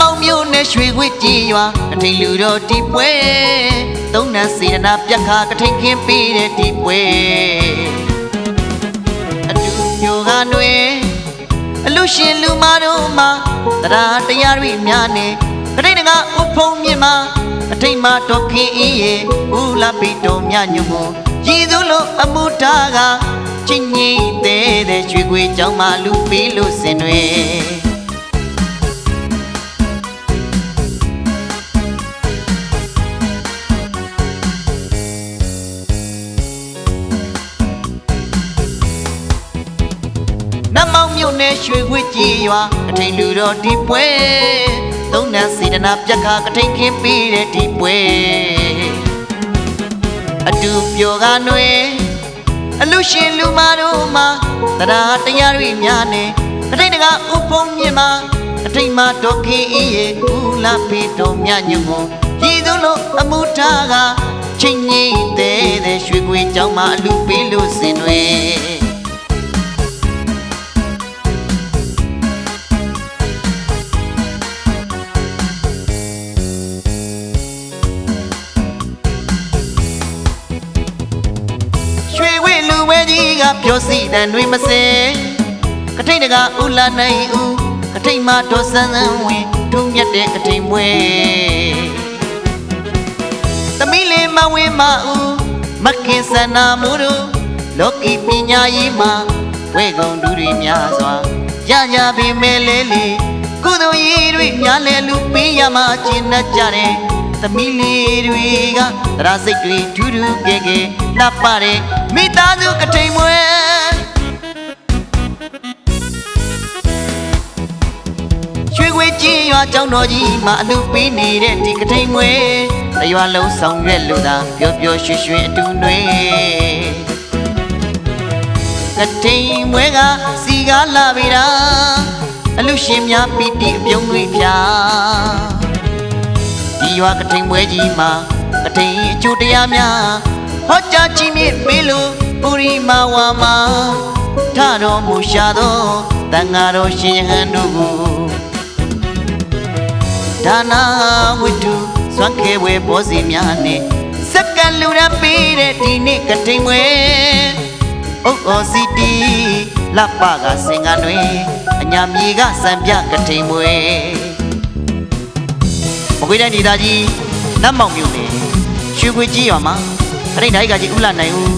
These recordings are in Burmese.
မောင်မျိုးနဲ့ရွှေခွေကြည်ရွာအထိန်လူတော်ဒီပွဲသုံးနန်းစေတနာပြက်ခါကထိန်ခင်းပေးတဲ့ဒီပွဲအတူမျိုးကတွင်အလူရှင်လူမတို့မှာတရားတရားတွေများနေကတိတ်ကဥဖုံမြင့်မှာအထိန်မှာတော်ခင်အေးရဲ့ဦးလာပိတော်မြညုံကိုရည်သူလို့အမှုထားကချင်းငိမ့်တဲ့တဲ့ရွှေခွေကြောင်းမှလူပေးလို့စင်တွေ လဲရွှေခွေကြည်ရွာကထိန်လူတော်ဒီပွဲသုံးနန်းစေတနာပြက်ခါကထိန်ခင်းပြီးတဲ့ဒီပွဲအတူပျော်ကားနှွေအလူရှင်လူမာတို့မှာတရားတရားတွေများနဲ့ကထိန်တကဥပုံမြင့်မှာအထိန်မှာတော်ခင်အေးရဲ့ဦးလာပေတော်မြညုံကိုကြည်သူလို့အမှုထားကချင်းကြီးတဲ့တဲ့ရွှေခွေကြောင်းမှာအလူပေးလို့စင်တွေ ကြီးကပြောစီတန်တွေမစင်ကထိန်တကဥလာနိုင်ဦးကထိန်မတော်ဆန်းဆန်းဝင်ဒုမြတ်တဲ့ကထိန်မွဲသမီးလေးမဝင်းမဦးမခင်စန္နာမှုတို့လောကီပညာရေးမှာဝဲကုန်သူတွေများစွာရကြပြီမဲလဲလေကုသိုလ်ရေးတွေများလဲလူပေးရမှကျင့်တတ်ကြတယ်သမီးလေးတွေကသရစိတ်တွေထူးထူးကဲကဲလှပတဲ့ မိသားစုကထိန်မွဲရွှေခွေကြီးရွာကျောင်းတော်ကြီးမှာအလူပေးနေတဲ့ဒီကထိန်မွေတရွာလုံးဆောင်ရွက်လို့သာပျော်ပျော်ရွှင်ရွှင်အတူနှွေကထိန်မွေကစီကားလာပြီတာအလူရှင်များပီတိအပြုံးတွေဖြာဒီရွာကထိန်မွေကြီးမှာကထိန်အကျိုးတရားများ ဟောကြားခြင်းမြင့်ပေးလို့ပုရိမာဝါမှာထတော်မူရှာသောတန်ဃာတော်ရှင်ဟန်တို့ကိုဒါနာဝိတုစွမ်းခဲဝဲဘောစီများနဲ့စက္ကလူရပေးတဲ့ဒီနေ့ကတိမ်ဝဲဥက္ကောစီတီလပကစင်ကတွင်အညာမြေကစံပြကတိမ်ဝဲမကွေးတိုင်းဒေသကြီးနတ်မောင်မြို့နယ်ရွှေခွေကြီးရွာမှာ ခရိတ်တိုင်းကကြီးဥလာနိုင်ဦး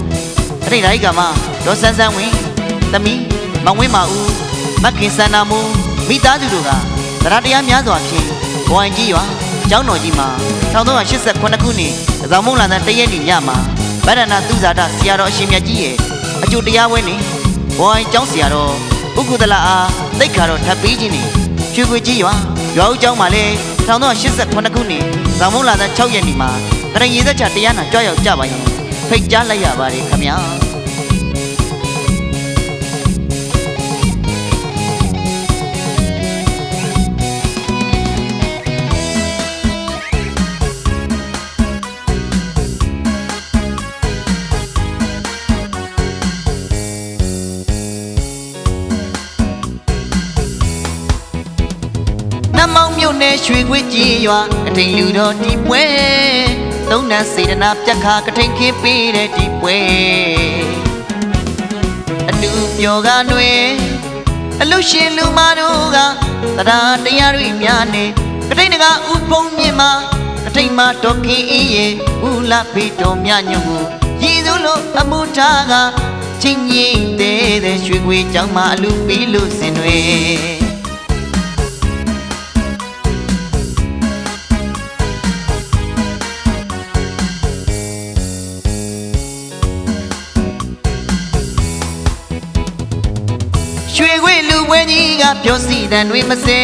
ခရိတ်တိုင်းကမှဒေါ်ဆန်းဆန်းဝင်သမီးမောင်ဝင်းမဦးမခင်စန္နာမူမိသားစုတို့ကတရားတရားများစွာဖြင့်ဘွိုင်ကြီးရွာကျောင်းတော်ကြီးမှာ1389ခုနှစ်သံမုံလာတဲ့တရက်နေ့ညမှာဗဒနာသူဇာတဆရာတော်အရှင်မြတ်ကြီးရဲ့အကျိုးတရားဝဲနေဘွိုင်ကျောင်းဆရာတော်ဥက္ကုသလအားတိတ်ခါတော်ထပ်ပြီးခြင်းနေရွှေခွေကြီးရွာရွာဦးကျောင်းမှာလဲ1389ခုနှစ်သံမုံလာတဲ့6ရက်နေ့မှာ တရင်ရေသက်ချတရားနာကြွရောက်ကြပါရင်ဖိတ်ကြားလိုက်ရပါတယ်ခမညာနတ်မောင်မြို့နယ်ရွှေခွေကြီးရွာကထိန်လူတော်ဒီပွဲ သုံးနန်းစေတနာပြက်ခါကထိန်ခင်းပေးတဲ့ဒီပွဲအတူပျော်ကနွယ်အလူရှင်လူမတို့ကတရားတရားတွေများနေကထိန်တကဥဖုံမြင့်မှာကထိန်မှာတော်ခင်အေးရဲ့ဦးလာဖေတော်မြညုံကိုရည်သူလို့အမှုထားကချင်းငိမ့်တဲ့တဲ့ရွှေခွေကြောင်းမှာအလူပေးလို့စင်တွေ ပွဲကြီးကပြောစီတန်တွေမစဲ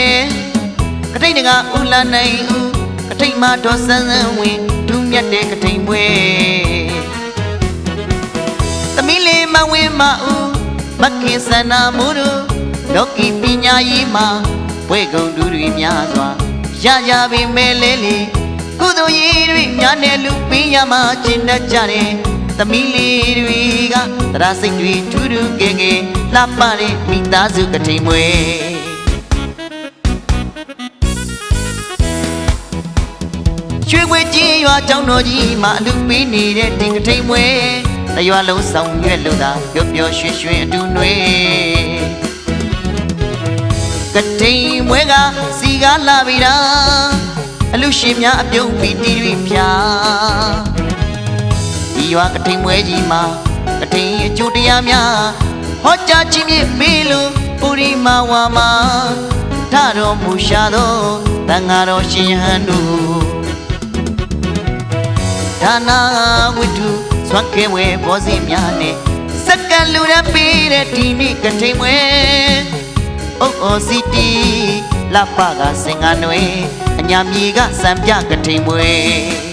ကထိန်တကဥလာနိုင်ဦးကထိန်မတော်ဆန်းဆန်းဝင်ဒူးမြတ်တဲ့ကထိန်ပွဲသမီးလေးမဝင်းမဦးမခင်စန္နာမိုးတို့လောကီပညာရေးမှာဘွဲကုန်သူတွေများစွာရရပြီမဲလဲလေကုသိုလ်ရေးတွေများနဲ့လူပေးရမှကျင့်တတ်ကြတယ်သမီးလေးတွေကတရားစိတ်တွေထူးထူးကဲကဲ လှပတဲ့မိသားစုကထိန်မွေရွှေခွေကြီးရွာကျောင်းတော်ကြီးမှာအလူပေးနေတဲ့ဒီကထိန်မွေတရွာလုံးဆောင်ရွက်လို့သာပျော်ပျော်ရွှင်ရွှင်အတူနှွေကထိန်မွေကစီကားလာပြီတာအလူရှင်များအပြုံးပြီးတီးရီဖြာဒီရွာကထိန်မွေကြီးမှာကထိန်အကျိုးတရားများ ဟောကြားခြင်းဖြင့်ပေးလို့ပုရိမာဝါမှာထတော်မူရှာသောတန်ဃာတော်ရှင်ဟန်တို့ဒါနာဝိတုသွန်ကဲဝဲဘောစီများနဲ့စက္ကန့်လူရပေးတဲ့ဒီနေ့ကထိန်မွဲအုတ်အော်စီတီလပကစင်ကနွေအညာမြေကစံပြကထိန်မွဲ